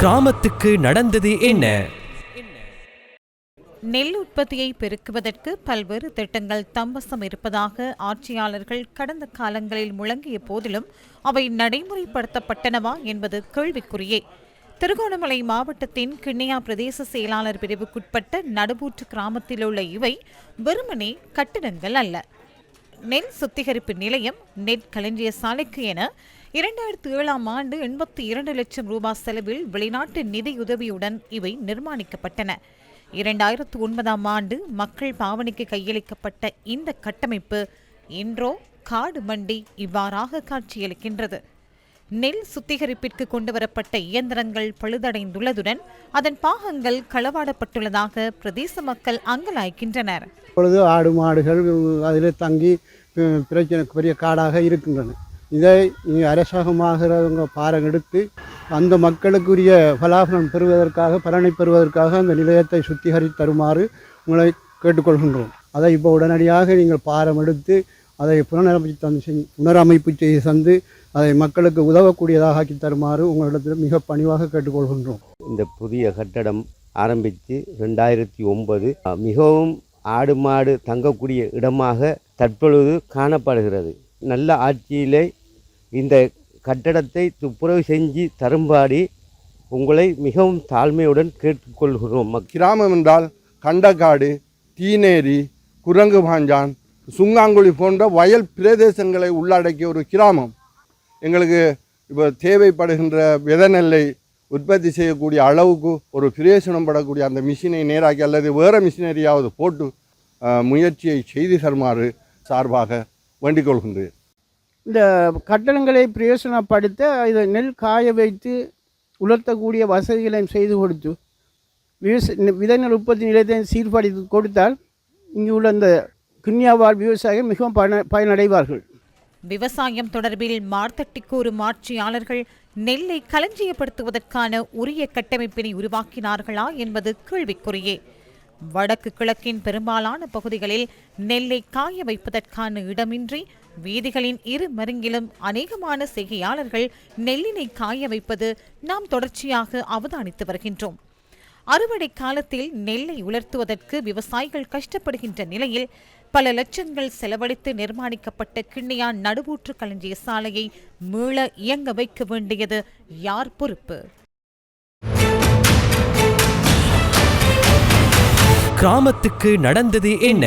கிராமத்துக்கு நடந்தது என்ன? நெல் உற்பத்தியை பெருக்குவதற்கு பல்வேறு திட்டங்கள் தம்பசம் இருப்பதாக ஆட்சியாளர்கள் கடந்த காலங்களில் முழங்கிய போதிலும் அவை நடைமுறைப்படுத்தப்பட்டனவா என்பது கேள்விக்குறியே. திருகோணமலை மாவட்டத்தின் கிண்ணியா பிரதேச செயலாளர் பிரிவுக்குட்பட்ட நடுபூற்று கிராமத்தில் உள்ள இவை வெறுமனே கட்டிடங்கள் அல்ல. நெல் சுத்திகரிப்பு நிலையம் நெற்களஞ்சிய சாலைக்கு என இரண்டாயிரத்து ஏழாம் ஆண்டு எண்பத்தி இரண்டு லட்சம் ரூபாய் செலவில் வெளிநாட்டு நிதியுதவியுடன் இவை நிர்மாணிக்கப்பட்டன. இரண்டாயிரத்து ஒன்பதாம் ஆண்டு மக்கள் பாவனைக்கு கையளிக்கப்பட்ட இந்த கட்டமைப்பு இன்றோ காடு மண்டி இவ்வாறாக காட்சியளிக்கின்றது. நெல் சுத்திகரிப்பிற்கு கொண்டுவரப்பட்ட இயந்திரங்கள் பழுதடைந்துள்ளதுடன் அதன் பாகங்கள் களவாடப்பட்டுள்ளதாக பிரதேச மக்கள் அங்கலாய்க்கின்றனர். இப்பொழுது ஆடு மாடுகள் அதில் தங்கி பிரச்சனை பெரிய காடாக இருக்கின்றன. இதை இங்கே அரசாங்கமாகிறவங்க பாரம் எடுத்து அந்த மக்களுக்குரிய பலாபலம் பெறுவதற்காக பலனை பெறுவதற்காக அந்த நிலையத்தை சுத்திகரித்து தருமாறு உங்களை கேட்டுக்கொள்கின்றோம். அதை இப்போ உடனடியாக நீங்கள் பாரம் எடுத்து அதை புனரமைப்பு தந்து செய்- புனரமைப்பு செய்து தந்து அதை மக்களுக்கு உதவக்கூடியதாக ஆக்கி தருமாறு உங்களிடத்தில் மிக பணிவாக கேட்டுக்கொள்கின்றோம். இந்த புதிய கட்டடம் ஆரம்பித்து ரெண்டாயிரத்தி ஒன்பது மிகவும் ஆடு மாடு தங்கக்கூடிய இடமாக தற்பொழுது காணப்படுகிறது. நல்ல ஆட்சியிலே இந்த கட்டடத்தை துப்புரவு செஞ்சு தரும்பாடி உங்களை மிகவும் தாழ்மையுடன் கேட்டுக்கொள்கிறோம். கிராமம் என்றால் கண்டக்காடு தீநேரி குரங்கு பாஞ்சான் சுங்காங்குழி போன்ற வயல் பிரதேசங்களை உள்ளடக்கிய ஒரு கிராமம். எங்களுக்கு இப்போ தேவைப்படுகின்ற வித நெல்லை உற்பத்தி செய்யக்கூடிய அளவுக்கு ஒரு பிரயோசனம் படக்கூடிய அந்த மிஷினை நேராக்கி அல்லது வேறு மிஷினரியாவது போட்டு முயற்சியை செய்து தருமாறு சார்பாக வேண்டிக் கொள்கின்றேன். இந்த கட்டடங்களை பிரயோசனப்படுத்த இதை நெல் காய வைத்து உலர்த்தக்கூடிய வசதிகளையும் செய்து கொடுத்து விவச விதைநெல் உற்பத்தி நிலையத்தை சீர்படுத்தி கொடுத்தால் இங்கு உள்ள இந்த கிண்ணியாவால் விவசாயிகள் மிகவும் பயன பயனடைவார்கள். விவசாயம் தொடர்பில் மார்த்தட்டி கூறும் ஆட்சியாளர்கள் நெல்லை களஞ்சியப்படுத்துவதற்கான உரிய கட்டமைப்பினை உருவாக்கினார்களா என்பது கேள்விக்குறியே. வடக்கு கிழக்கின் பெரும்பாலான பகுதிகளில் நெல்லை காய வைப்பதற்கான இடமின்றி வீதிகளின் இரு மருங்கிலும் அநேகமான செய்கையாளர்கள் நெல்லினை காய வைப்பது நாம் தொடர்ச்சியாக அவதானித்து வருகின்றோம். அறுவடை காலத்தில் நெல்லை உலர்த்துவதற்கு விவசாயிகள் கஷ்டப்படுகின்ற நிலையில் பல லட்சங்கள் செலவழித்து நிர்மாணிக்கப்பட்ட கிண்ணியான் நடுவூற்று களஞ்சிய சாலையை மீள இயங்க வைக்க வேண்டியது யார் பொறுப்பு? கிராமத்துக்கு நடந்தது என்ன?